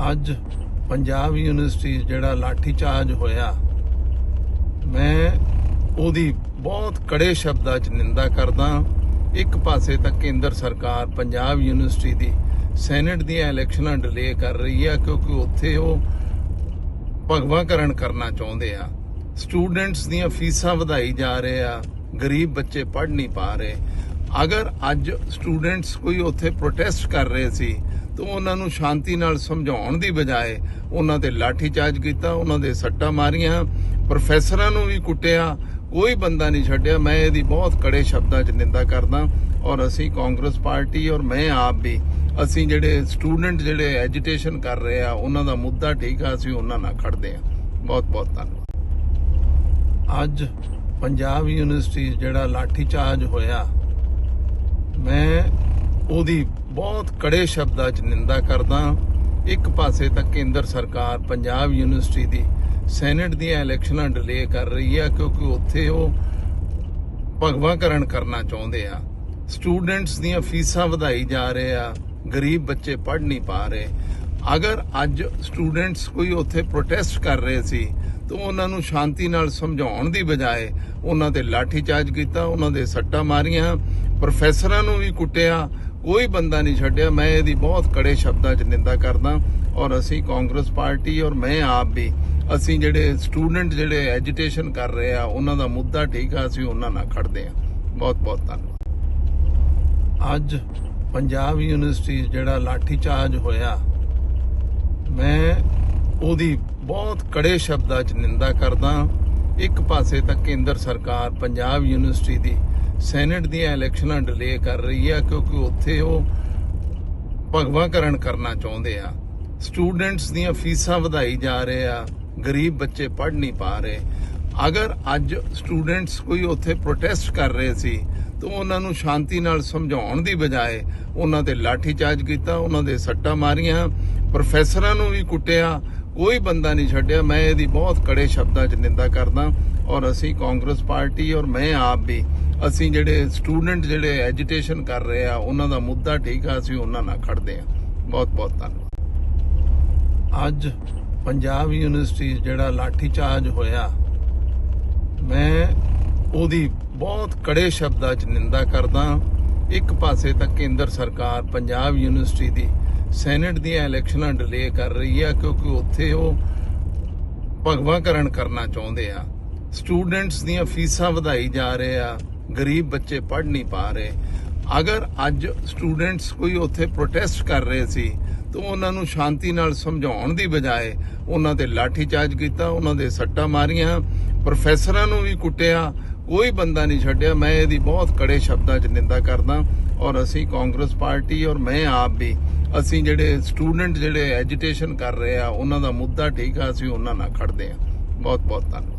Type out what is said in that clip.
ਅੱਜ ਪੰਜਾਬ ਯੂਨੀਵਰਸਿਟੀ ਜਿਹੜਾ ਲਾਠੀ ਚਾਰਜ ਹੋਇਆ, ਮੈਂ ਉਹਦੀ ਬਹੁਤ ਕੜੇ ਸ਼ਬਦਾਂ 'ਚ ਨਿੰਦਾ ਕਰਦਾ ਇੱਕ ਪਾਸੇ ਤਾਂ ਕੇਂਦਰ ਸਰਕਾਰ ਪੰਜਾਬ ਯੂਨੀਵਰਸਿਟੀ ਦੀ ਸੈਨੇਟ ਦੀਆਂ ਇਲੈਕਸ਼ਨਾਂ ਡਿਲੇ ਕਰ ਰਹੀ ਆ, ਕਿਉਂਕਿ ਉੱਥੇ ਉਹ ਭਗਵਾਕਰਨ ਕਰਨਾ ਚਾਹੁੰਦੇ ਆ। ਸਟੂਡੈਂਟਸ ਦੀਆਂ ਫੀਸਾਂ ਵਧਾਈ ਜਾ ਰਹੇ ਆ, ਗਰੀਬ ਬੱਚੇ ਪੜ੍ਹ ਨਹੀਂ ਪਾ ਰਹੇ। ਅਗਰ ਅੱਜ ਸਟੂਡੈਂਟਸ ਕੋਈ ਉੱਥੇ ਪ੍ਰੋਟੈਸਟ ਕਰ ਰਹੇ ਸੀ ਤਾਂ ਉਹਨਾਂ ਨੂੰ ਸ਼ਾਂਤੀ ਨਾਲ ਸਮਝਾਉਣ ਦੀ ਬਜਾਏ ਉਹਨਾਂ ਤੇ ਲਾਠੀ ਚਾਰਜ ਕੀਤਾ, ਉਹਨਾਂ ਦੇ ਸੱਟਾਂ ਮਾਰੀਆਂ, ਪ੍ਰੋਫੈਸਰਾਂ ਨੂੰ ਵੀ ਕੁੱਟਿਆ, ਕੋਈ ਬੰਦਾ ਨਹੀਂ ਛੱਡਿਆ। ਮੈਂ ਇਹਦੀ ਬਹੁਤ ਕੜੇ ਸ਼ਬਦਾਂ 'ਚ ਨਿੰਦਾ ਕਰਦਾ ਔਰ ਅਸੀਂ ਕਾਂਗਰਸ ਪਾਰਟੀ ਔਰ ਮੈਂ ਆਪ ਵੀ, ਅਸੀਂ ਜਿਹੜੇ ਸਟੂਡੈਂਟ ਜਿਹੜੇ ਐਜੀਟੇਸ਼ਨ ਕਰ ਰਹੇ ਆ, ਉਹਨਾਂ ਦਾ ਮੁੱਦਾ ਠੀਕ ਆ, ਅਸੀਂ ਉਹਨਾਂ ਨਾਲ ਖੜਦੇ ਆ ਬਹੁਤ ਬਹੁਤ ਧੰਨਵਾਦ। ਅੱਜ ਪੰਜਾਬ ਯੂਨੀਵਰਸਿਟੀ ਜਿਹੜਾ ਲਾਠੀ ਚਾਰਜ ਹੋਇਆ, ਮੈਂ ਉਹਦੀ ਬਹੁਤ ਕੜੇ ਸ਼ਬਦਾਂ 'ਚ ਨਿੰਦਾ ਕਰਦਾ ਇੱਕ ਪਾਸੇ ਤਾਂ ਕੇਂਦਰ ਸਰਕਾਰ ਪੰਜਾਬ ਯੂਨੀਵਰਸਿਟੀ ਦੀ ਸੈਨੇਟ ਦੀਆਂ ਇਲੈਕਸ਼ਨਾਂ ਡਿਲੇ ਕਰ ਰਹੀ ਆ, ਕਿਉਂਕਿ ਉੱਥੇ ਉਹ ਭਗਵਾਕਰਨ ਕਰਨਾ ਚਾਹੁੰਦੇ ਆ। ਸਟੂਡੈਂਟਸ ਦੀਆਂ ਫੀਸਾਂ ਵਧਾਈ ਜਾ ਰਹੇ ਆ, ਗਰੀਬ ਬੱਚੇ ਪੜ੍ਹ ਨਹੀਂ ਪਾ ਰਹੇ। ਅਗਰ ਅੱਜ ਸਟੂਡੈਂਟਸ ਕੋਈ ਉੱਥੇ ਪ੍ਰੋਟੈਸਟ ਕਰ ਰਹੇ ਸੀ, ਤਾਂ ਉਹਨਾਂ ਨੂੰ ਸ਼ਾਂਤੀ ਨਾਲ ਸਮਝਾਉਣ ਦੀ ਬਜਾਏ ਉਹਨਾਂ ਤੇ ਲਾਠੀ ਚਾਰਜ ਕੀਤਾ, ਉਹਨਾਂ ਦੇ ਸੱਟਾਂ ਮਾਰੀਆਂ, ਪ੍ਰੋਫੈਸਰਾਂ ਨੂੰ ਵੀ ਕੁੱਟਿਆ ਕੋਈ ਬੰਦਾ ਨਹੀਂ ਛੱਡਿਆ। ਮੈਂ ਇਹਦੀ ਬਹੁਤ ਕੜੇ ਸ਼ਬਦਾਂ 'ਚ ਨਿੰਦਾ ਕਰਦਾ ਔਰ ਅਸੀਂ ਕਾਂਗਰਸ ਪਾਰਟੀ ਔਰ ਮੈਂ ਆਪ ਵੀ, ਅਸੀਂ ਜਿਹੜੇ ਸਟੂਡੈਂਟ ਜਿਹੜੇ ਐਜੀਟੇਸ਼ਨ ਕਰ ਰਹੇ ਆ, ਉਹਨਾਂ ਦਾ ਮੁੱਦਾ ਠੀਕ ਆ, ਅਸੀਂ ਉਹਨਾਂ ਨਾਲ ਖੜਦੇ ਆ। ਬਹੁਤ ਬਹੁਤ ਧੰਨਵਾਦ। ਅੱਜ ਪੰਜਾਬ ਯੂਨੀਵਰਸਿਟੀ ਜਿਹੜਾ ਲਾਠੀ ਚਾਰਜ ਹੋਇਆ, ਮੈਂ ਉਹਦੀ ਬਹੁਤ ਕੜੇ ਸ਼ਬਦਾਂ 'ਚ ਨਿੰਦਾ ਕਰਦਾ। ਇੱਕ ਪਾਸੇ ਤਾਂ ਕੇਂਦਰ ਸਰਕਾਰ ਪੰਜਾਬ ਯੂਨੀਵਰਸਿਟੀ ਦੀ ਸੈਨੇਟ ਦੀਆਂ ਇਲੈਕਸ਼ਨਾਂ ਡਿਲੇ ਕਰ ਰਹੀ ਆ ਕਿਉਂਕਿ ਉੱਥੇ ਉਹ ਭਗਵਾਕਰਨ ਕਰਨਾ ਚਾਹੁੰਦੇ ਆ। ਸਟੂਡੈਂਟਸ ਦੀਆਂ ਫੀਸਾਂ ਵਧਾਈ ਜਾ ਰਹੇ ਆ, ਗਰੀਬ ਬੱਚੇ ਪੜ੍ਹ ਨਹੀਂ ਪਾ ਰਹੇ। ਅਗਰ ਅੱਜ ਸਟੂਡੈਂਟਸ ਕੋਈ ਉੱਥੇ ਪ੍ਰੋਟੈਸਟ ਕਰ ਰਹੇ ਸੀ, ਤਾਂ ਉਹਨਾਂ ਨੂੰ ਸ਼ਾਂਤੀ ਨਾਲ ਸਮਝਾਉਣ ਦੀ ਬਜਾਏ ਉਹਨਾਂ ਤੇ ਲਾਠੀ ਚਾਰਜ ਕੀਤਾ, ਉਹਨਾਂ ਦੇ ਸੱਟਾਂ ਮਾਰੀਆਂ, ਪ੍ਰੋਫੈਸਰਾਂ ਨੂੰ ਵੀ ਕੁੱਟਿਆ, ਕੋਈ ਬੰਦਾ ਨਹੀਂ ਛੱਡਿਆ। ਮੈਂ ਇਹਦੀ ਬਹੁਤ ਕੜੇ ਸ਼ਬਦਾਂ 'ਚ ਨਿੰਦਾ ਕਰਦਾ ਔਰ ਅਸੀਂ ਕਾਂਗਰਸ ਪਾਰਟੀ ਔਰ ਮੈਂ ਆਪ ਵੀ ਅਸੀਂ ਜਿਹੜੇ ਸਟੂਡੈਂਟ ਜਿਹੜੇ ਐਜੀਟੇਸ਼ਨ ਕਰ ਰਹੇ ਆ, ਉਹਨਾਂ ਦਾ ਮੁੱਦਾ ਠੀਕ ਆ, ਅਸੀਂ ਉਹਨਾਂ ਨਾਲ ਖੜਦੇ ਆ। ਬਹੁਤ ਬਹੁਤ ਧੰਨਵਾਦ। ਅੱਜ ਪੰਜਾਬ ਯੂਨੀਵਰਸਿਟੀ ਜਿਹੜਾ ਲਾਠੀ ਚਾਰਜ ਹੋਇਆ, ਮੈਂ ਉਹਦੀ ਬਹੁਤ ਕੜੇ ਸ਼ਬਦਾਂ 'ਚ ਨਿੰਦਾ ਕਰਦਾ ਇੱਕ ਪਾਸੇ ਤਾਂ ਕੇਂਦਰ ਸਰਕਾਰ ਪੰਜਾਬ ਯੂਨੀਵਰਸਿਟੀ ਦੀ ਸੈਨੇਟ ਦੀਆਂ ਇਲੈਕਸ਼ਨਾਂ ਡਿਲੇ ਕਰ ਰਹੀ ਆ, ਕਿਉਂਕਿ ਉੱਥੇ ਉਹ ਭਗਵਾਕਰਨ ਕਰਨਾ ਚਾਹੁੰਦੇ ਆ। ਸਟੂਡੈਂਟਸ ਦੀਆਂ ਫੀਸਾਂ ਵਧਾਈ ਜਾ ਰਹੇ ਆ। ਗਰੀਬ ਬੱਚੇ ਪੜ੍ਹ ਨਹੀਂ ਪਾ ਰਹੇ। ਅਗਰ ਅੱਜ ਸਟੂਡੈਂਟਸ ਕੋਈ ਉੱਥੇ ਪ੍ਰੋਟੈਸਟ ਕਰ ਰਹੇ ਸੀ, ਤਾਂ ਉਹਨਾਂ ਨੂੰ ਸ਼ਾਂਤੀ ਨਾਲ ਸਮਝਾਉਣ ਦੀ ਬਜਾਏ ਉਹਨਾਂ ਤੇ ਲਾਠੀ ਚਾਰਜ ਕੀਤਾ, ਉਹਨਾਂ ਦੇ ਸੱਟਾਂ ਮਾਰੀਆਂ ਪ੍ਰੋਫੈਸਰਾਂ ਨੂੰ ਵੀ ਕੁੱਟਿਆ, ਕੋਈ ਬੰਦਾ ਨਹੀਂ ਛੱਡਿਆ। ਮੈਂ ਇਹਦੀ ਬਹੁਤ ਕੜੇ ਸ਼ਬਦਾਂ 'ਚ ਨਿੰਦਾ ਕਰਦਾ ਔਰ ਅਸੀਂ ਕਾਂਗਰਸ ਪਾਰਟੀ ਔਰ ਮੈਂ ਆਪ ਵੀ, ਅਸੀਂ ਜਿਹੜੇ ਸਟੂਡੈਂਟ ਜਿਹੜੇ ਐਜੀਟੇਸ਼ਨ ਕਰ ਰਹੇ ਆ, ਉਹਨਾਂ ਦਾ ਮੁੱਦਾ ਠੀਕ ਆ, ਅਸੀਂ ਉਹਨਾਂ ਨਾਲ ਖੜਦੇ ਆ ਬਹੁਤ ਬਹੁਤ ਧੰਨਵਾਦ।